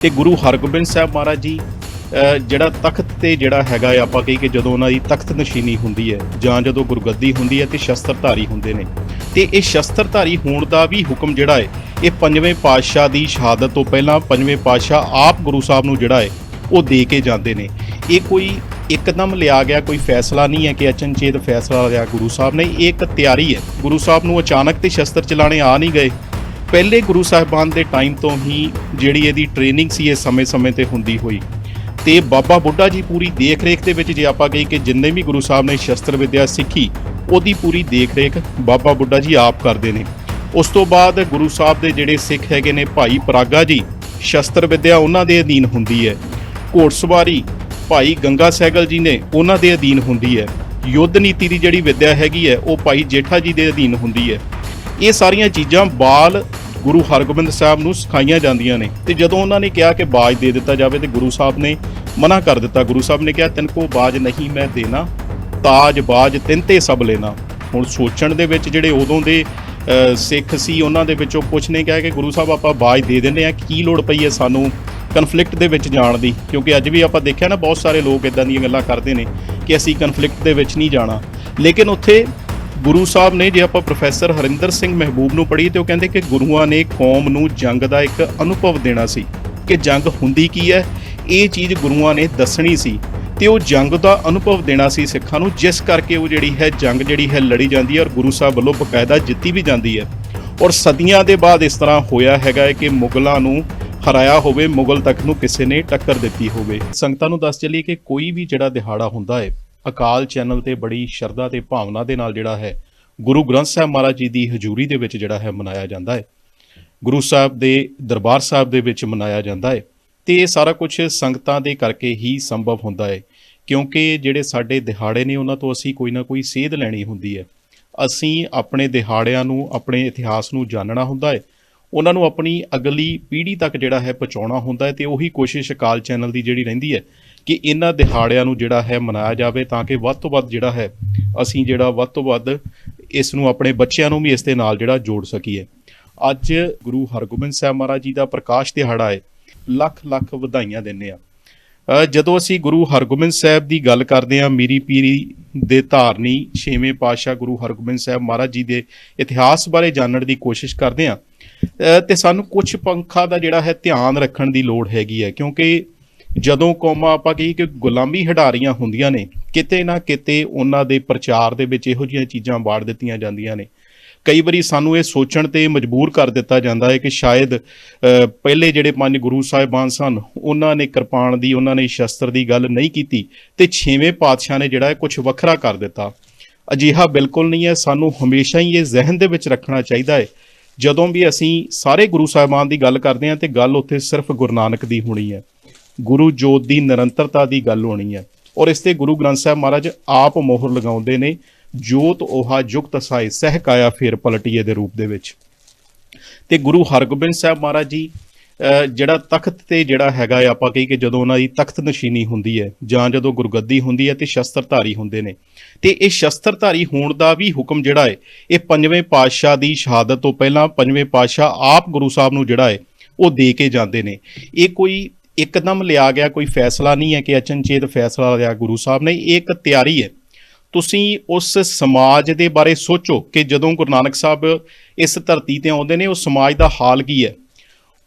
ਤੇ ਗੁਰੂ ਹਰਗੋਬਿੰਦ ਸਾਹਿਬ ਮਹਾਰਾਜ ਜੀ ਜਿਹੜਾ ਤਖਤ ਤੇ ਜਿਹੜਾ ਹੈਗਾ ਆ, ਆਪਾਂ ਕਹੀ ਕਿ ਜਦੋਂ ਉਹਨਾਂ ਦੀ ਤਖਤ ਨਸ਼ੀਨੀ ਹੁੰਦੀ ਹੈ ਜਾਂ ਜਦੋਂ ਗੁਰਗੱਦੀ ਹੁੰਦੀ ਹੈ ਤੇ ਸ਼ਸਤਰਧਾਰੀ ਹੁੰਦੇ ਨੇ। ਤੇ ਇਹ ਸ਼ਸਤਰਧਾਰੀ ਹੋਣ ਦਾ ਵੀ ਹੁਕਮ ਜਿਹੜਾ ਹੈ ਇਹ ਪੰਜਵੇਂ ਪਾਤਸ਼ਾਹ ਦੀ ਸ਼ਹਾਦਤ ਤੋਂ ਪਹਿਲਾਂ ਪੰਜਵੇਂ ਪਾਤਸ਼ਾਹ ਆਪ ਗੁਰੂ ਸਾਹਿਬ ਨੂੰ ਜਿਹੜਾ ਹੈ ਉਹ ਦੇ ਕੇ ਜਾਂਦੇ ਨੇ। ਇਹ ਕੋਈ ਇੱਕਦਮ ਲਿਆ ਗਿਆ ਕੋਈ ਫੈਸਲਾ ਨਹੀਂ ਹੈ ਕਿ ਅਚਨਚੇਤ ਫੈਸਲਾ ਲਿਆ ਗੁਰੂ ਸਾਹਿਬ ਨੇ ਇਹ ਇੱਕ ਤਿਆਰੀ ਹੈ। ਗੁਰੂ ਸਾਹਿਬ ਨੂੰ ਅਚਾਨਕ ਤੇ ਸ਼ਸਤਰ ਚਲਾਣੇ ਆ ਨਹੀਂ ਗਏ। ਪਹਿਲੇ ਗੁਰੂ ਸਾਹਿਬਾਨ ਦੇ ਟਾਈਮ ਤੋਂ ਹੀ ਜਿਹੜੀ ਇਹਦੀ ਟ੍ਰੇਨਿੰਗ ਸੀ, ਇਹ ਸਮੇਂ-ਸਮੇਂ ਤੇ ਹੁੰਦੀ ਹੋਈ। ਤੇ ਬਾਬਾ ਬੁੱਢਾ ਜੀ ਪੂਰੀ ਦੇਖ-ਰੇਖ ਦੇ ਵਿੱਚ ਜੇ ਆਪਾਂ ਕਹੀ ਕਿ ਜਿੰਨੇ ਵੀ ਗੁਰੂ ਸਾਹਿਬ ਨੇ ਸ਼ਸਤਰ ਵਿਦਿਆ ਸਿੱਖੀ, ਉਹਦੀ ਪੂਰੀ ਦੇਖ-ਰੇਖ ਬਾਬਾ ਬੁੱਢਾ ਜੀ ਆਪ ਕਰਦੇ ਨੇ। ਉਸ ਤੋਂ ਬਾਅਦ ਗੁਰੂ ਸਾਹਿਬ ਦੇ ਜਿਹੜੇ ਸਿੱਖ ਹੈਗੇ ਨੇ ਭਾਈ ਪਰਾਗਾ ਜੀ, ਸ਼ਸਤਰ ਵਿਦਿਆ ਉਹਨਾਂ ਦੇ ਅਧੀਨ ਹੁੰਦੀ ਹੈ। ਘੋੜਸਵਾਰੀ ਭਾਈ ਗੰਗਾ ਸੈਗਲ ਜੀ ਨੇ ਉਹਨਾਂ ਦੇ ਅਧੀਨ ਹੁੰਦੀ ਹੈ। ਯੁੱਧ ਨੀਤੀ ਦੀ ਜਿਹੜੀ ਵਿਦਿਆ ਹੈਗੀ ਹੈ, ਉਹ ਭਾਈ ਜੇਠਾ ਜੀ ਦੇ ਅਧੀਨ ਹੁੰਦੀ ਹੈ। ਇਹ ਸਾਰੀਆਂ ਚੀਜ਼ਾਂ ਬਾਲ ਗੁਰੂ ਹਰਗੋਬਿੰਦ ਸਾਹਿਬ ਨੂੰ ਸਿਖਾਈਆਂ ਜਾਂਦੀਆਂ ਨੇ। ਤੇ ਜਦੋਂ ਉਹਨਾਂ ਨੇ ਕਿਹਾ ਕਿ ਬਾਜ ਦੇ ਦਿੱਤਾ ਜਾਵੇ ਤੇ ਗੁਰੂ ਸਾਹਿਬ ਨੇ ਮਨਾ ਕਰ ਦਿੱਤਾ। ਗੁਰੂ ਸਾਹਿਬ ਨੇ ਕਿਹਾ ਤਿਨਕੋ ਬਾਜ ਨਹੀਂ, ਮੈਂ ਦੇਣਾ। ਤਾਜ, ਬਾਜ ਤਿੰਤੇ ਸਭ ਲੈਣਾ। ਹੁਣ ਸੋਚਣ ਦੇ ਵਿੱਚ ਜਿਹੜੇ ਉਦੋਂ ਦੇ ਸਿੱਖ ਸੀ, ਉਹਨਾਂ ਦੇ ਵਿੱਚੋਂ ਕੁਝ ਨੇ ਕਿਹਾ ਕਿ ਗੁਰੂ ਸਾਹਿਬ ਆਪਾਂ ਬਾਜ ਦੇ ਦਿੰਦੇ ਆ ਕੀ ਲੋੜ ਪਈ ਹੈ ਸਾਨੂੰ ਕਨਫਲਿਕਟ ਦੇ ਵਿੱਚ ਜਾਣ ਦੀ? ਕਿਉਂਕਿ ਅੱਜ ਵੀ ਆਪਾਂ ਦੇਖਿਆ ਨਾ, ਬਹੁਤ ਸਾਰੇ ਲੋਕ ਇਦਾਂ ਦੀਆਂ ਗੱਲਾਂ ਕਰਦੇ ਨੇ ਕਿ ਅਸੀਂ ਕਨਫਲਿਕਟ ਦੇ ਵਿੱਚ ਨਹੀਂ ਜਾਣਾ। ਲੇਕਿਨ ਉੱਥੇ ਗੁਰੂ ਸਾਹਿਬ ਨੇ ਜੇ ਆਪਾਂ ਪ੍ਰੋਫੈਸਰ ਹਰਿੰਦਰ ਸਿੰਘ ਮਹਿਬੂਬ ਨੂੰ ਪੜ੍ਹੀ ਤੇ ਉਹ ਕਹਿੰਦੇ ਕਿ ਗੁਰੂਆਂ ਨੇ ਕੌਮ ਨੂੰ ਜੰਗ ਦਾ ਇੱਕ ਅਨੁਭਵ ਦੇਣਾ ਸੀ ਕਿ ਜੰਗ ਹੁੰਦੀ ਕੀ ਹੈ, ਇਹ ਚੀਜ਼ ਗੁਰੂਆਂ ਨੇ ਦੱਸਣੀ ਸੀ ਤੇ ਉਹ ਜੰਗ ਦਾ ਅਨੁਭਵ ਦੇਣਾ ਸੀ ਸਿੱਖਾਂ ਨੂੰ, ਜਿਸ ਕਰਕੇ ਉਹ ਜਿਹੜੀ ਹੈ ਜੰਗ ਜਿਹੜੀ ਹੈ ਲੜੀ ਜਾਂਦੀ ਹੈ ਔਰ ਗੁਰੂ ਸਾਹਿਬ ਵੱਲੋਂ ਬਕਾਇਦਾ ਜਿੱਤੀ ਵੀ ਜਾਂਦੀ ਹੈ। ਔਰ ਸਦੀਆਂ ਦੇ ਬਾਅਦ ਇਸ ਤਰ੍ਹਾਂ ਹੋਇਆ ਹੈਗਾ ਹੈ ਕਿ ਮੁਗਲਾਂ ਨੂੰ ਹਰਾਇਆ ਹੋਵੇ, ਮੁਗਲ ਤੱਕ ਨੂੰ ਕਿਸੇ ਨੇ ਟੱਕਰ ਦਿੱਤੀ ਹੋਵੇ। ਸੰਗਤਾਂ ਨੂੰ ਦੱਸ ਚੱਲੀਏ ਕਿ ਕੋਈ ਵੀ ਜਿਹੜਾ ਦਿਹਾੜਾ ਹੁੰਦਾ ਹੈ ਅਕਾਲ ਚੈਨਲ ਤੇ ਬੜੀ ਸ਼ਰਧਾ ਤੇ ਭਾਵਨਾ ਦੇ ਨਾਲ ਜਿਹੜਾ ਹੈ, ਗੁਰੂ ਗ੍ਰੰਥ ਸਾਹਿਬ ਮਹਾਰਾਜ ਜੀ ਦੀ ਹਜ਼ੂਰੀ ਦੇ ਵਿੱਚ ਜਿਹੜਾ ਹੈ ਮਨਾਇਆ ਜਾਂਦਾ ਹੈ। ਗੁਰੂ ਸਾਹਿਬ ਦੇ ਦਰਬਾਰ ਸਾਹਿਬ ਦੇ ਵਿੱਚ ਮਨਾਇਆ ਜਾਂਦਾ ਹੈ। ਤੇ ਇਹ ਸਾਰਾ ਕੁਝ ਸੰਗਤਾਂ ਦੇ ਕਰਕੇ ਹੀ ਸੰਭਵ ਹੁੰਦਾ ਹੈ, ਕਿਉਂਕਿ ਜਿਹੜੇ ਸਾਡੇ ਦਿਹਾੜੇ ਨੇ ਉਹਨਾਂ ਤੋਂ ਅਸੀਂ ਕੋਈ ਨਾ ਕੋਈ ਸੇਧ ਲੈਣੀ ਹੁੰਦੀ ਹੈ। ਅਸੀਂ ਆਪਣੇ ਦਿਹਾੜਿਆਂ ਨੂੰ, ਆਪਣੇ ਇਤਿਹਾਸ ਨੂੰ ਜਾਣਨਾ ਹੁੰਦਾ ਹੈ। ਉਹਨਾਂ ਨੂੰ ਆਪਣੀ ਅਗਲੀ ਪੀੜ੍ਹੀ ਤੱਕ ਜਿਹੜਾ ਹੈ ਪਹੁੰਚਾਉਣਾ ਹੁੰਦਾ ਹੈ ਤੇ ਉਹੀ ਕੋਸ਼ਿਸ਼ ਅਕਾਲ ਚੈਨਲ ਦੀ ਜਿਹੜੀ ਰਹਿੰਦੀ ਹੈ ਕਿ ਇਹਨਾਂ ਦਿਹਾੜਿਆਂ ਨੂੰ ਜਿਹੜਾ ਹੈ ਮਨਾਇਆ ਜਾਵੇ ਤਾਂ ਕਿ ਵੱਧ ਤੋਂ ਵੱਧ ਜਿਹੜਾ ਹੈ ਅਸੀਂ ਜਿਹੜਾ ਵੱਧ ਤੋਂ ਵੱਧ ਇਸ ਨੂੰ ਆਪਣੇ ਬੱਚਿਆਂ ਨੂੰ ਵੀ ਇਸ ਦੇ ਨਾਲ ਜਿਹੜਾ ਜੋੜ ਸਕੀਏ। ਅੱਜ ਗੁਰੂ ਹਰਗੋਬਿੰਦ ਸਾਹਿਬ ਮਹਾਰਾਜ ਜੀ ਦਾ ਪ੍ਰਕਾਸ਼ ਦਿਹਾੜਾ ਹੈ ਲੱਖ ਲੱਖ ਵਧਾਈਆਂ ਦਿੰਦੇ ਆ ਜਦੋਂ ਅਸੀਂ ਗੁਰੂ ਹਰਗੋਬਿੰਦ ਸਾਹਿਬ ਦੀ ਗੱਲ ਕਰਦੇ ਹਾਂ ਮੀਰੀ ਪੀਰੀ ਦੇ ਧਾਰਨੀ ਛੇਵੇਂ ਪਾਤਸ਼ਾਹ ਗੁਰੂ ਹਰਗੋਬਿੰਦ ਸਾਹਿਬ ਮਹਾਰਾਜ ਜੀ ਦੇ ਇਤਿਹਾਸ ਬਾਰੇ ਜਾਣਨ ਦੀ ਕੋਸ਼ਿਸ਼ ਕਰਦੇ ਹਾਂ। ਅ, ਤੇ ਸਾਨੂੰ ਕੁਝ ਪੰਖਾਂ ਦਾ ਜਿਹੜਾ ਹੈ ਧਿਆਨ ਰੱਖਣ ਦੀ ਲੋੜ ਹੈਗੀ ਹੈ ਕਿਉਂਕਿ ਜਦੋਂ ਕੌਮਾਂ ਆਪਾਂ ਕਹੀ ਕਿ ਗੁਲਾਮੀ ਹਡਾਰੀਆਂ ਹੁੰਦੀਆਂ ਨੇ, ਕਿਤੇ ਨਾ ਕਿਤੇ ਉਹਨਾਂ ਦੇ ਪ੍ਰਚਾਰ ਦੇ ਵਿੱਚ ਇਹੋ ਜਿਹੀਆਂ ਚੀਜ਼ਾਂ ਬਾੜ ਦਿੱਤੀਆਂ ਜਾਂਦੀਆਂ ਨੇ। ਕਈ ਵਾਰੀ ਸਾਨੂੰ ਇਹ ਸੋਚਣ ਤੇ ਮਜਬੂਰ ਕਰ ਦਿੱਤਾ ਜਾਂਦਾ ਹੈ ਕਿ ਸ਼ਾਇਦ ਪਹਿਲੇ ਜਿਹੜੇ ਪੰਜ ਗੁਰੂ ਸਾਹਿਬਾਨ ਸਨ, ਉਹਨਾਂ ਨੇ ਕਿਰਪਾਨ ਦੀ, ਉਹਨਾਂ ਨੇ ਸ਼ਸਤਰ ਦੀ ਗੱਲ ਨਹੀਂ ਕੀਤੀ ਤੇ ਛੇਵੇਂ ਪਾਤਸ਼ਾਹ ਨੇ ਜਿਹੜਾ ਹੈ ਕੁਝ ਵੱਖਰਾ ਕਰ ਦਿੱਤਾ। ਅਜਿਹਾ ਬਿਲਕੁਲ ਨਹੀਂ ਹੈ, ਸਾਨੂੰ ਹਮੇਸ਼ਾ ਹੀ ਇਹ ਜ਼ਿਹਨ ਦੇ ਵਿੱਚ ਰੱਖਣਾ ਚਾਹੀਦਾ ਹੈ। ਜਦੋਂ ਵੀ ਅਸੀਂ ਸਾਰੇ ਗੁਰੂ ਸਾਹਿਬਾਨ ਦੀ ਗੱਲ ਕਰਦੇ ਹਾਂ ਤੇ ਗੱਲ ਉੱਥੇ ਸਿਰਫ ਗੁਰੂ ਨਾਨਕ ਦੀ ਹੋਣੀ ਹੈ। ਗੁਰੂ ਜੋਤ ਦੀ ਨਿਰੰਤਰਤਾ ਦੀ ਗੱਲ ਹੋਣੀ ਹੈ। ਔਰ ਇਸ ਤੇ ਗੁਰੂ ਗ੍ਰੰਥ ਸਾਹਿਬ ਮਹਾਰਾਜ ਆਪ ਮੋਹਰ ਲਗਾਉਂਦੇ ਨੇ ਜੋਤ 오ਹਾ ਜੁਗਤ ਸਾਈ ਸਹਿ ਕਾਇਆ ਫੇਰ ਪਲਟੀਏ ਦੇ ਰੂਪ ਦੇ ਵਿੱਚ। ਤੇ ਗੁਰੂ ਹਰਗੋਬਿੰਦ ਸਾਹਿਬ ਮਹਾਰਾਜ ਜੀ ਜਿਹੜਾ ਤਖਤ ਤੇ ਜਿਹੜਾ ਹੈਗਾ ਆ, ਆਪਾਂ ਕਹੀ ਕਿ ਜਦੋਂ ਉਹਨਾਂ ਦੀ ਤਖਤ ਨਸ਼ੀਨੀ ਹੁੰਦੀ ਹੈ ਜਾਂ ਜਦੋਂ ਗੁਰਗੱਦੀ ਹੁੰਦੀ ਹੈ ਤੇ ਸ਼ਸਤਰਧਾਰੀ ਹੁੰਦੇ ਨੇ। ਤੇ ਇਹ ਸ਼ਸਤਰਧਾਰੀ ਹੋਣ ਦਾ ਵੀ ਹੁਕਮ ਜਿਹੜਾ ਹੈ ਇਹ ਪੰਜਵੇਂ ਪਾਤਸ਼ਾਹ ਦੀ ਸ਼ਹਾਦਤ ਤੋਂ ਪਹਿਲਾਂ ਪੰਜਵੇਂ ਪਾਤਸ਼ਾਹ ਆਪ ਗੁਰੂ ਸਾਹਿਬ ਨੂੰ ਜਿਹੜਾ ਹੈ ਉਹ ਦੇ ਕੇ ਜਾਂਦੇ ਨੇ। ਇਹ ਕੋਈ ਇੱਕਦਮ ਲਿਆ ਗਿਆ ਕੋਈ ਫੈਸਲਾ ਨਹੀਂ ਹੈ ਕਿ ਅਚਨਚੇਤ ਫੈਸਲਾ ਲਿਆ ਗੁਰੂ ਸਾਹਿਬ ਨੇ, ਇਹ ਇੱਕ ਤਿਆਰੀ ਹੈ। ਤੁਸੀਂ ਉਸ ਸਮਾਜ ਦੇ ਬਾਰੇ ਸੋਚੋ ਕਿ ਜਦੋਂ ਗੁਰੂ ਨਾਨਕ ਸਾਹਿਬ ਇਸ ਧਰਤੀ ਤੇ ਆਉਂਦੇ ਨੇ ਉਹ ਸਮਾਜ ਦਾ ਹਾਲ ਕੀ ਹੈ?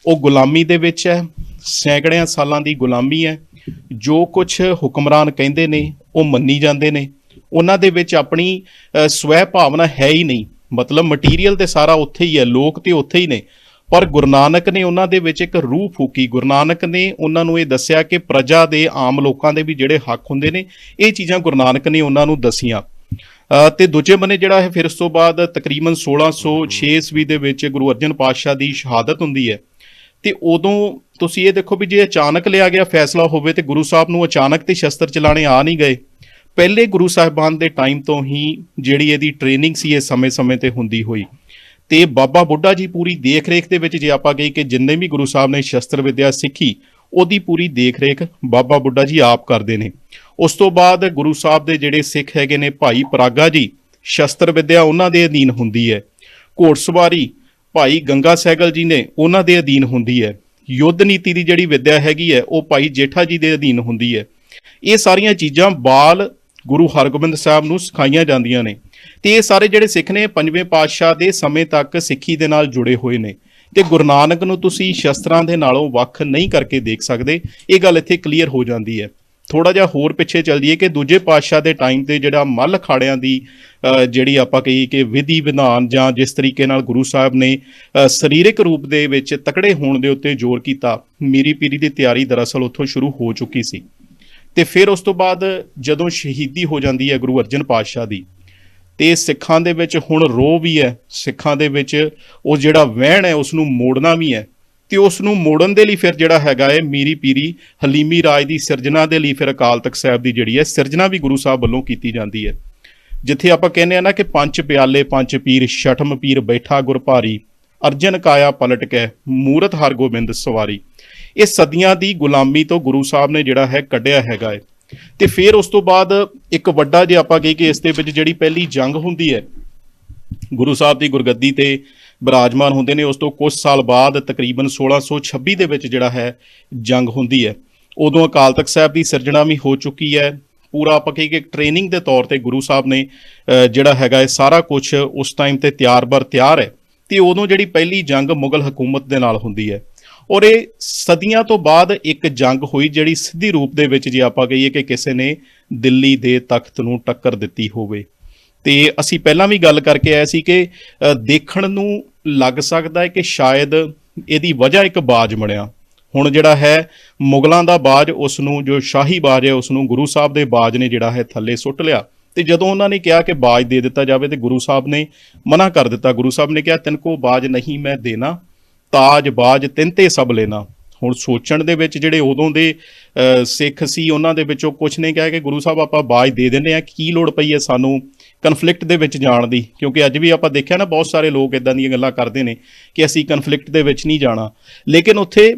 ਉਹ ਗੁਲਾਮੀ ਦੇ ਵਿੱਚ ਹੈ, ਸੈਂਕੜਿਆਂ ਸਾਲਾਂ ਦੀ ਗੁਲਾਮੀ ਹੈ। ਜੋ ਕੁਝ ਹੁਕਮਰਾਨ ਕਹਿੰਦੇ ਨੇ, ਉਹ ਮੰਨੀ ਜਾਂਦੇ ਨੇ। ਉਹਨਾਂ ਦੇ ਵਿੱਚ ਆਪਣੀ ਸਵੈ ਭਾਵਨਾ ਹੈ ਹੀ ਨਹੀਂ। ਮਤਲਬ ਮਟੀਰੀਅਲ ਤੇ ਸਾਰਾ ਉੱਥੇ ਹੀ ਹੈ, ਲੋਕ ਤੇ ਉੱਥੇ ਹੀ ਨੇ। ਪਰ ਗੁਰੂ ਨਾਨਕ ਨੇ ਉਹਨਾਂ ਦੇ ਵਿੱਚ ਇੱਕ ਰੂਹ ਫੂਕੀ। ਗੁਰੂ ਨਾਨਕ ਨੇ ਉਹਨਾਂ ਨੂੰ ਇਹ ਦੱਸਿਆ ਕਿ ਪ੍ਰਜਾ ਦੇ ਆਮ ਲੋਕਾਂ ਦੇ ਵੀ ਜਿਹੜੇ ਹੱਕ ਹੁੰਦੇ ਨੇ ਇਹ ਚੀਜ਼ਾਂ ਗੁਰੂ ਨਾਨਕ ਨੇ ਉਹਨਾਂ ਨੂੰ ਦਸੀਆਂ। ਅ, ਤੇ ਦੂਜੇ ਬੰਨੇ ਜਿਹੜਾ ਹੈ ਫਿਰ ਉਸ ਤੋਂ ਬਾਅਦ ਤਕਰੀਬਨ 1606 ਈਸਵੀ ਦੇ ਵਿੱਚ ਗੁਰੂ ਅਰਜਨ ਪਾਤਸ਼ਾਹ ਦੀ ਸ਼ਹਾਦਤ ਹੁੰਦੀ ਹੈ। ਤੇ ਉਦੋਂ ਤੁਸੀਂ ਇਹ ਦੇਖੋ ਵੀ ਜੇ ਅਚਾਨਕ ਲਿਆ ਗਿਆ ਫੈਸਲਾ ਹੋਵੇ ਤੇ ਗੁਰੂ ਸਾਹਿਬ ਨੂੰ ਅਚਾਨਕ ਤੇ ਸ਼ਸਤਰ ਚਲਾਣੇ ਆ ਨਹੀਂ ਗਏ। ਪਹਿਲੇ ਗੁਰੂ ਸਾਹਿਬਾਨ ਦੇ ਟਾਈਮ ਤੋਂ ਹੀ ਜਿਹੜੀ ਇਹਦੀ ਟ੍ਰੇਨਿੰਗ ਸੀ ਇਹ ਸਮੇਂ-ਸਮੇਂ ਤੇ ਹੁੰਦੀ ਹੋਈ। ਤੇ ਬਾਬਾ ਬੁੱਢਾ ਜੀ ਪੂਰੀ ਦੇਖ-ਰੇਖ ਦੇ ਵਿੱਚ ਜੇ ਆਪਾਂ ਕਹੀ ਕਿ ਜਿੰਨੇ ਵੀ ਗੁਰੂ ਸਾਹਿਬ ਨੇ ਸ਼ਸਤਰ ਵਿਦਿਆ ਸਿੱਖੀ, ਉਹਦੀ ਪੂਰੀ ਦੇਖ-ਰੇਖ ਬਾਬਾ ਬੁੱਢਾ ਜੀ ਆਪ ਕਰਦੇ ਨੇ। ਉਸ ਤੋਂ ਬਾਅਦ ਗੁਰੂ ਸਾਹਿਬ ਦੇ ਜਿਹੜੇ ਸਿੱਖ ਹੈਗੇ ਨੇ ਭਾਈ ਪਰਾਗਾ ਜੀ, ਸ਼ਸਤਰ ਵਿਦਿਆ ਉਹਨਾਂ ਦੇ ਅਧੀਨ ਹੁੰਦੀ ਹੈ। ਘੋੜਸਵਾਰੀ ਭਾਈ ਗੰਗਾ ਸੈਗਲ ਜੀ ਨੇ ਉਹਨਾਂ ਦੇ ਅਧੀਨ ਹੁੰਦੀ ਹੈ। ਯੁੱਧ ਨੀਤੀ ਦੀ ਜਿਹੜੀ ਵਿਦਿਆ ਹੈਗੀ ਹੈ, ਉਹ ਭਾਈ ਜੇਠਾ ਜੀ ਦੇ ਅਧੀਨ ਹੁੰਦੀ ਹੈ। ਇਹ ਸਾਰੀਆਂ ਚੀਜ਼ਾਂ ਬਾਲ ਗੁਰੂ ਹਰਗੋਬਿੰਦ ਸਾਹਿਬ ਨੂੰ ਸਿਖਾਈਆਂ ਜਾਂਦੀਆਂ ਨੇ। ਤੇ ਇਹ ਸਾਰੇ ਜਿਹੜੇ ਸਿੱਖ ਨੇ ਪੰਜਵੇਂ ਪਾਤਸ਼ਾਹ ਦੇ ਸਮੇਂ ਤੱਕ ਸਿੱਖੀ ਦੇ ਨਾਲ ਜੁੜੇ ਹੋਏ ਨੇ। ਤੇ ਗੁਰੂ ਨਾਨਕ ਨੂੰ ਤੁਸੀਂ ਸ਼ਸਤਰਾਂ ਦੇ ਨਾਲੋਂ ਵੱਖ ਨਹੀਂ ਕਰਕੇ ਦੇਖ ਸਕਦੇ, ਇਹ ਗੱਲ ਇੱਥੇ ਕਲੀਅਰ ਹੋ ਜਾਂਦੀ ਹੈ। ਥੋੜਾ ਜਿਹਾ ਹੋਰ ਪਿੱਛੇ ਚੱਲ ਜਾਈਏ ਕਿ ਦੂਜੇ ਪਾਤਸ਼ਾਹ ਦੇ ਟਾਈਮ ਤੇ ਜਿਹੜਾ ਮੱਲ ਖਾੜਿਆਂ ਦੀ ਜਿਹੜੀ ਆਪਾਂ ਕਹੀਏ ਕਿ ਵਿਧੀ ਵਿਧਾਨ ਜਾਂ ਜਿਸ ਤਰੀਕੇ ਨਾਲ ਗੁਰੂ ਸਾਹਿਬ ਨੇ ਸਰੀਰਕ ਰੂਪ ਦੇ ਵਿੱਚ ਤਕੜੇ ਹੋਣ ਦੇ ਉੱਤੇ ਜ਼ੋਰ ਕੀਤਾ, ਮੀਰੀ ਪੀਰੀ ਦੀ ਤਿਆਰੀ ਦਰਅਸਲ ਉੱਥੋਂ ਸ਼ੁਰੂ ਹੋ ਚੁੱਕੀ ਸੀ। ਤੇ ਫਿਰ ਉਸ ਤੋਂ ਬਾਅਦ ਜਦੋਂ ਸ਼ਹੀਦੀ ਹੋ ਜਾਂਦੀ ਹੈ ਗੁਰੂ ਅਰਜਨ ਪਾਤਸ਼ਾਹ ਦੀ ਤੇ ਸਿੱਖਾਂ ਦੇ ਵਿੱਚ ਹੁਣ ਰੋਹ ਵੀ ਹੈ। ਸਿੱਖਾਂ ਦੇ ਵਿੱਚ ਉਹ ਜਿਹੜਾ ਵਹਿਣ ਹੈ ਉਸ ਨੂੰ ਮੋੜਨਾ ਵੀ ਹੈ। ਤੇ ਉਸ ਨੂੰ ਮੋੜਨ ਦੇ ਲਈ ਫਿਰ ਜਿਹੜਾ ਹੈਗਾ ਹੈ ਮੀਰੀ ਪੀਰੀ, ਹਲੀਮੀ ਰਾਜ ਦੀ ਸਿਰਜਣਾ ਦੇ ਲਈ ਫਿਰ ਅਕਾਲ ਤਖਤ ਸਾਹਿਬ ਦੀ ਜਿਹੜੀ ਹੈ ਸਿਰਜਣਾ ਵੀ ਗੁਰੂ ਸਾਹਿਬ ਵੱਲੋਂ ਕੀਤੀ ਜਾਂਦੀ ਹੈ। ਜਿੱਥੇ ਆਪਾਂ ਕਹਿੰਦੇ ਆ ਨਾ ਕਿ ਪੰਜ ਪਿਆਲੇ, ਪੰਜ ਪੀਰ, ਛਠਮ ਪੀਰ ਬੈਠਾ ਗੁਰਪਾਰੀ ਅਰਜਨ ਕਾਇਆ ਪਲਟ ਕੇ, ਮੂਰਤ ਹਰਗੋਬਿੰਦ ਸਵਾਰੀ। ਇਹ ਸਦੀਆਂ ਦੀ ਗੁਲਾਮੀ ਤੋਂ ਗੁਰੂ ਸਾਹਿਬ ਨੇ ਜਿਹੜਾ ਹੈ ਕੱਢਿਆ ਹੈਗਾ ਹੈ। ਤੇ ਫਿਰ ਉਸ ਤੋਂ ਬਾਅਦ ਇੱਕ ਵੱਡਾ ਜੇ ਆਪਾਂ ਕਹੀ ਕਿ ਇਸ ਦੇ ਵਿੱਚ ਜਿਹੜੀ ਪਹਿਲੀ ਜੰਗ ਹੁੰਦੀ ਹੈ, ਗੁਰੂ ਸਾਹਿਬ ਦੀ ਗੁਰਗੱਦੀ ਤੇ ਬਿਰਾਜਮਾਨ ਹੁੰਦੇ ਨੇ, ਉਸ ਤੋਂ ਕੁਝ ਸਾਲ ਬਾਅਦ ਤਕਰੀਬਨ 1626 ਦੇ ਵਿੱਚ ਜਿਹੜਾ ਹੈ ਜੰਗ ਹੁੰਦੀ ਹੈ। ਉਦੋਂ ਅਕਾਲ ਤਖਤ ਸਾਹਿਬ ਦੀ ਸਿਰਜਣਾ ਵੀ ਹੋ ਚੁੱਕੀ ਹੈ। ਪੂਰਾ ਆਪਾਂ ਕਹੀ ਕਿ ਟ੍ਰੇਨਿੰਗ ਦੇ ਤੌਰ ਤੇ ਗੁਰੂ ਸਾਹਿਬ ਨੇ ਜਿਹੜਾ ਹੈਗਾ ਇਹ ਸਾਰਾ ਕੁਝ ਉਸ ਟਾਈਮ ਤੇ ਤਿਆਰ ਬਰ ਤਿਆਰ ਹੈ। ਤੇ ਉਦੋਂ ਜਿਹੜੀ ਪਹਿਲੀ ਜੰਗ ਮੁਗਲ ਹਕੂਮਤ ਦੇ ਨਾਲ ਹੁੰਦੀ ਹੈ। ਔਰ ਇਹ ਸਦੀਆਂ ਤੋਂ ਬਾਅਦ ਇੱਕ ਜੰਗ ਹੋਈ ਜਿਹੜੀ ਸਿੱਧੀ ਰੂਪ ਦੇ ਵਿੱਚ ਜੇ ਆਪਾਂ ਕਹੀਏ ਕਿ ਕਿਸੇ ਨੇ ਦਿੱਲੀ ਦੇ ਤਖਤ ਨੂੰ ਟੱਕਰ ਦਿੱਤੀ ਹੋਵੇ। ਤੇ ਅਸੀਂ ਪਹਿਲਾਂ ਵੀ ਗੱਲ ਕਰਕੇ ਆਏ ਸੀ ਕਿ ਦੇਖਣ ਨੂੰ ਲੱਗ ਸਕਦਾ ਹੈ ਕਿ ਸ਼ਾਇਦ ਇਹਦੀ ਵਜ੍ਹਾ ਇੱਕ ਬਾਜ ਬਣਿਆ। ਹੁਣ ਜਿਹੜਾ ਹੈ, ਮੁਗਲਾਂ ਦਾ ਬਾਜ ਉਸ ਨੂੰ ਜੋ ਸ਼ਾਹੀ ਬਾਜ ਹੈ ਉਸ ਨੂੰ ਗੁਰੂ ਸਾਹਿਬ ਦੇ ਬਾਜ ਨੇ ਜਿਹੜਾ ਹੈ ਥੱਲੇ ਸੁੱਟ ਲਿਆ। ਤੇ ਜਦੋਂ ਉਹਨਾਂ ਨੇ ਕਿਹਾ ਕਿ ਬਾਜ ਦੇ ਦਿੱਤਾ ਜਾਵੇ ਤੇ ਗੁਰੂ ਸਾਹਿਬ ਨੇ ਮਨਾ ਕਰ ਦਿੱਤਾ। ਗੁਰੂ ਸਾਹਿਬ ਨੇ ਕਿਹਾ, ਤਿੰਨ ਕੋ ਬਾਜ ਨਹੀਂ ਮੈਂ ਦੇਣਾ। ਤਾਜ ਬਾਜ ਤਿੰਤੇ ਸਭ ਲੈਣਾ। ਹੁਣ ਸੋਚਣ ਦੇ ਵਿੱਚ ਜਿਹੜੇ ਉਦੋਂ ਦੇ ਸਿੱਖ ਸੀ, ਉਹਨਾਂ ਦੇ ਵਿੱਚੋਂ ਕੁਝ ਨੇ ਕਿਹਾ ਕਿ ਗੁਰੂ ਸਾਹਿਬ ਆਪਾਂ ਬਾਜ ਦੇ ਦਿੰਦੇ ਆ ਕੀ ਲੋੜ ਪਈ ਹੈ ਸਾਨੂੰ ਕਨਫਲਿਕਟ ਦੇ ਵਿੱਚ ਜਾਣ ਦੀ? ਕਿਉਂਕਿ ਅੱਜ ਵੀ ਆਪਾਂ ਦੇਖਿਆ ਨਾ ਬਹੁਤ ਸਾਰੇ ਲੋਕ ਇਦਾਂ ਦੀਆਂ ਗੱਲਾਂ ਕਰਦੇ ਨੇ ਕਿ ਅਸੀਂ ਕਨਫਲਿਕਟ ਦੇ ਵਿੱਚ ਨਹੀਂ ਜਾਣਾ। ਲੇਕਿਨ ਉੱਥੇ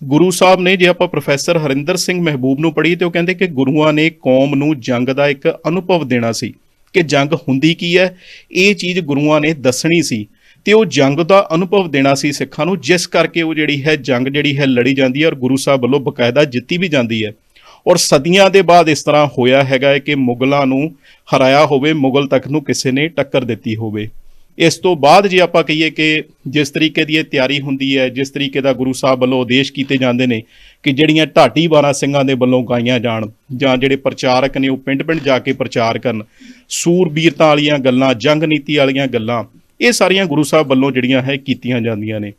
ਗੁਰੂ ਸਾਹਿਬ ਨੇ ਜੇ ਆਪਾਂ ਪ੍ਰੋਫੈਸਰ ਹਰਿੰਦਰ ਸਿੰਘ ਮਹਿਬੂਬ ਨੂੰ ਪੜ੍ਹੀ ਤੇ ਉਹ ਕਹਿੰਦੇ ਕਿ ਗੁਰੂਆਂ ਨੇ ਕੌਮ ਨੂੰ ਜੰਗ ਦਾ ਇੱਕ ਅਨੁਭਵ ਦੇਣਾ ਸੀ ਕਿ ਜੰਗ ਹੁੰਦੀ ਕੀ ਹੈ? ਇਹ ਚੀਜ਼ ਗੁਰੂਆਂ ਨੇ ਦੱਸਣੀ ਸੀ। ਤੇ ਉਹ ਜੰਗ ਦਾ ਅਨੁਭਵ ਦੇਣਾ ਸੀ ਸਿੱਖਾਂ ਨੂੰ, ਜਿਸ ਕਰਕੇ ਉਹ ਜਿਹੜੀ ਹੈ ਜੰਗ ਜਿਹੜੀ ਹੈ ਲੜੀ ਜਾਂਦੀ ਹੈ ਔਰ ਗੁਰੂ ਸਾਹਿਬ ਵੱਲੋਂ ਬਕਾਇਦਾ ਜਿੱਤੀ ਵੀ ਜਾਂਦੀ ਹੈ। ਔਰ ਸਦੀਆਂ ਦੇ ਬਾਅਦ ਇਸ ਤਰ੍ਹਾਂ ਹੋਇਆ ਹੈਗਾ ਹੈ ਕਿ ਮੁਗਲਾਂ ਨੂੰ ਹਰਾਇਆ ਹੋਵੇ, ਮੁਗਲ ਤੱਕ ਨੂੰ ਕਿਸੇ ਨੇ ਟੱਕਰ ਦਿੱਤੀ ਹੋਵੇ। ਇਸ ਤੋਂ ਬਾਅਦ ਜੇ ਆਪਾਂ ਕਹੀਏ ਕਿ ਜਿਸ ਤਰੀਕੇ ਦੀ ਇਹ ਤਿਆਰੀ ਹੁੰਦੀ ਹੈ, ਜਿਸ ਤਰੀਕੇ ਦਾ ਗੁਰੂ ਸਾਹਿਬ ਵੱਲੋਂ ਆਦੇਸ਼ ਕੀਤੇ ਜਾਂਦੇ ਨੇ ਕਿ ਜਿਹੜੀਆਂ ਢਾਟੀ 12 ਸਿੰਘਾਂ ਦੇ ਵੱਲੋਂ ਗਾਈਆਂ ਜਾਣ ਜਾਂ ਜਿਹੜੇ ਪ੍ਰਚਾਰਕ ਨੇ ਉਹ ਪਿੰਡ-ਪਿੰਡ ਜਾ ਕੇ ਪ੍ਰਚਾਰ ਕਰਨ, ਸੂਰਬੀਰਤਾ ਵਾਲੀਆਂ ਗੱਲਾਂ, ਜੰਗ ਨੀਤੀ ਵਾਲੀਆਂ ਗੱਲਾਂ ਇਹ ਸਾਰੀਆਂ ਗੁਰੂ ਸਾਹਿਬ ਵੱਲੋਂ ਜਿਹੜੀਆਂ ਹੈ ਕੀਤੀਆਂ ਜਾਂਦੀਆਂ ਨੇ।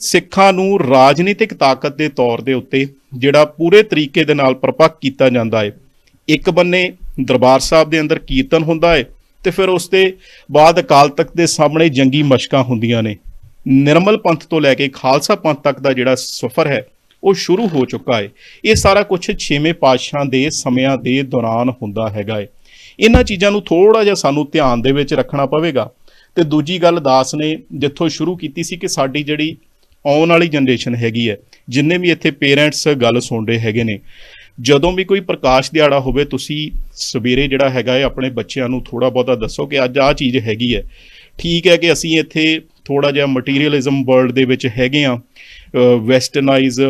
ਸਿੱਖਾਂ ਨੂੰ ਰਾਜਨੀਤਿਕ ਤਾਕਤ ਦੇ ਤੌਰ ਦੇ ਉੱਤੇ ਜਿਹੜਾ ਪੂਰੇ ਤਰੀਕੇ ਦੇ ਨਾਲ ਪ੍ਰਪੱਕ ਕੀਤਾ ਜਾਂਦਾ ਹੈ। ਇੱਕ ਬੰਨੇ ਦਰਬਾਰ ਸਾਹਿਬ ਦੇ ਅੰਦਰ ਕੀਰਤਨ ਹੁੰਦਾ ਹੈ ਤੇ ਫਿਰ ਉਸ ਦੇ ਬਾਅਦ ਅਕਾਲ ਤਖਤ ਦੇ ਸਾਹਮਣੇ ਜੰਗੀ ਮਸ਼ਕਾਂ ਹੁੰਦੀਆਂ ਨੇ। ਨਿਰਮਲ ਪੰਥ ਤੋਂ ਲੈ ਕੇ ਖਾਲਸਾ ਪੰਥ ਤੱਕ ਦਾ ਜਿਹੜਾ ਸਫ਼ਰ ਹੈ, ਉਹ ਸ਼ੁਰੂ ਹੋ ਚੁੱਕਾ ਹੈ। ਇਹ ਸਾਰਾ ਕੁਝ ਛੇਵੇਂ ਪਾਤਸ਼ਾਹ ਦੇ ਸਮਿਆਂ ਦੇ ਦੌਰਾਨ ਹੁੰਦਾ ਹੈਗਾ ਹੈ। ਇਹਨਾਂ ਚੀਜ਼ਾਂ ਨੂੰ ਥੋੜਾ ਜਿਹਾ ਸਾਨੂੰ ਧਿਆਨ ਦੇ ਵਿੱਚ ਰੱਖਣਾ ਪਵੇਗਾ। ਤੇ ਦੂਜੀ ਗੱਲ ਦਾਸ ਨੇ ਜਿੱਥੋਂ ਸ਼ੁਰੂ ਕੀਤੀ ਸੀ ਕਿ ਸਾਡੀ ਜਿਹੜੀ ਆਉਣ ਵਾਲੀ ਜਨਰੇਸ਼ਨ ਹੈਗੀ ਹੈ, ਜਿੰਨੇ ਵੀ ਇੱਥੇ ਪੇਰੈਂਟਸ ਗੱਲ ਸੁਣ ਰਹੇ ਹੈਗੇ ਨੇ, ਜਦੋਂ ਵੀ ਕੋਈ ਪ੍ਰਕਾਸ਼ ਦਿਹਾੜਾ ਹੋਵੇ, ਤੁਸੀਂ ਸਵੇਰੇ ਜਿਹੜਾ ਹੈਗਾ ਹੈ ਆਪਣੇ ਬੱਚਿਆਂ ਨੂੰ ਥੋੜਾ ਬਹੁਤਾ ਦੱਸੋ ਕਿ ਅੱਜ ਆਹ ਚੀਜ਼ ਹੈਗੀ ਹੈ। ਠੀਕ ਹੈ ਕਿ ਅਸੀਂ ਇੱਥੇ ਥੋੜਾ ਜਿਹਾ ਮਟੀਰੀਅਲਿਜ਼ਮ ਵਰਲਡ ਦੇ ਵਿੱਚ ਹੈਗੇ ਆ ਵੈਸਟਰਨਾਈਜ਼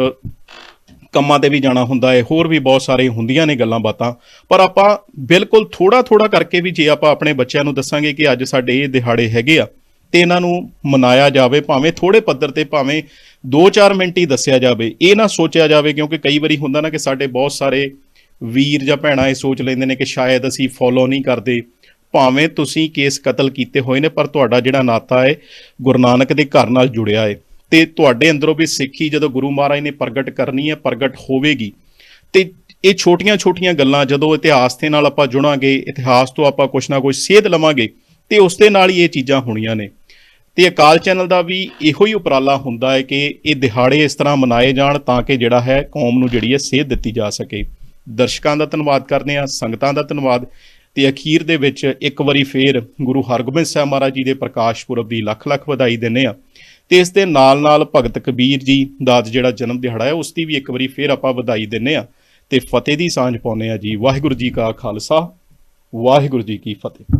ਕੰਮਾਂ ਤੇ ਵੀ ਜਾਣਾ ਹੁੰਦਾ ਹੈ ਹੋਰ ਵੀ ਬਹੁਤ ਸਾਰੇ ਹੁੰਦੀਆਂ ਨੇ ਗੱਲਾਂ ਬਾਤਾਂ। ਪਰ ਆਪਾਂ ਬਿਲਕੁਲ ਥੋੜਾ ਥੋੜਾ ਕਰਕੇ ਵੀ ਜੇ ਆਪਾਂ ਆਪਣੇ ਬੱਚਿਆਂ ਨੂੰ ਦੱਸਾਂਗੇ ਕਿ ਅੱਜ ਸਾਡੇ ਇਹ ਦਿਹਾੜੇ ਹੈਗੇ ਆ, ਤੇ ਇਹਨਾਂ ਨੂੰ ਮਨਾਇਆ ਜਾਵੇ, ਭਾਵੇਂ ਥੋੜੇ ਪੱਧਰ ਤੇ ਭਾਵੇਂ 2-4 ਮਿੰਟ ਹੀ ਦੱਸਿਆ ਜਾਵੇ, ਇਹ ਨਾ ਸੋਚਿਆ ਜਾਵੇ ਕਿਉਂਕਿ ਕਈ ਵਾਰੀ ਹੁੰਦਾ ਨਾ ਕਿ ਸਾਡੇ ਬਹੁਤ ਸਾਰੇ ਵੀਰ ਜਾਂ ਭੈਣਾਂ ਇਹ ਸੋਚ ਲੈਂਦੇ ਨੇ ਕਿ ਸ਼ਾਇਦ ਅਸੀਂ ਫੋਲੋ ਨਹੀਂ ਕਰਦੇ। ਭਾਵੇਂ ਤੁਸੀਂ ਕੇਸ ਕਤਲ ਕੀਤੇ ਹੋਏ ਨੇ, ਪਰ ਤੁਹਾਡਾ ਜਿਹੜਾ ਨਾਤਾ ਹੈ ਗੁਰੂ ਨਾਨਕ ਦੇ ਘਰ ਨਾਲ ਜੁੜਿਆ ਹੈ ਤੇ ਤੁਹਾਡੇ ਅੰਦਰੋਂ ਵੀ ਸਿੱਖੀ ਜਦੋਂ ਗੁਰੂ ਮਹਾਰਾਜ ਨੇ ਪ੍ਰਗਟ ਕਰਨੀ ਹੈ, ਪ੍ਰਗਟ ਹੋਵੇਗੀ। ਤੇ ਇਹ ਛੋਟੀਆਂ-ਛੋਟੀਆਂ ਗੱਲਾਂ ਜਦੋਂ ਇਤਿਹਾਸ ਦੇ ਨਾਲ ਆਪਾਂ ਜੁੜਾਂਗੇ, ਇਤਿਹਾਸ ਤੋਂ ਆਪਾਂ ਕੁਛ ਨਾ ਕੁਛ ਸੇਧ ਲਵਾਂਗੇ, ਤੇ ਉਸ ਦੇ ਨਾਲ ਹੀ ਇਹ ਚੀਜ਼ਾਂ ਹੋਣੀਆਂ ਨੇ। ਤੇ ਅਕਾਲ ਚੈਨਲ ਦਾ ਵੀ ਇਹੋ ਹੀ ਉਪਰਾਲਾ ਹੁੰਦਾ ਹੈ ਕਿ ਇਹ ਦਿਹਾੜੇ ਇਸ ਤਰ੍ਹਾਂ ਮਨਾਏ ਜਾਣ ਤਾਂ ਕਿ ਜਿਹੜਾ ਹੈ ਕੌਮ ਨੂੰ ਜਿਹੜੀ ਹੈ ਸੇਧ ਦਿੱਤੀ ਜਾ ਸਕੇ। ਦਰਸ਼ਕਾਂ ਦਾ ਧੰਨਵਾਦ ਕਰਦੇ ਹਾਂ, ਸੰਗਤਾਂ ਦਾ ਧੰਨਵਾਦ। ਤੇ ਅਖੀਰ ਦੇ ਵਿੱਚ ਇੱਕ ਵਾਰੀ ਫੇਰ ਗੁਰੂ ਹਰਗੋਬਿੰਦ ਸਾਹਿਬ ਮਹਾਰਾਜ ਜੀ ਦੇ ਪ੍ਰਕਾਸ਼ ਪੁਰਬ ਦੀ ਲੱਖ ਲੱਖ ਵਧਾਈ ਦਿੰਨੇ ਆ ਤੇ ਇਸ ਦੇ ਨਾਲ ਨਾਲ ਭਗਤ ਕਬੀਰ ਜੀ ਦਾ ਜਿਹੜਾ ਜਨਮ ਦਿਹਾੜਾ ਹੈ, ਉਸ ਦੀ ਵੀ ਇੱਕ ਵਾਰੀ ਫੇਰ ਆਪਾਂ ਵਧਾਈ ਦਿੰਨੇ ਆ ਤੇ ਫਤਿਹ ਦੀ ਸਾਂਝ ਪਾਉਂਦੇ ਆ ਜੀ। ਵਾਹਿਗੁਰੂ ਜੀ ਕਾ ਖਾਲਸਾ, ਵਾਹਿਗੁਰੂ ਜੀ ਕੀ ਫਤਿਹ।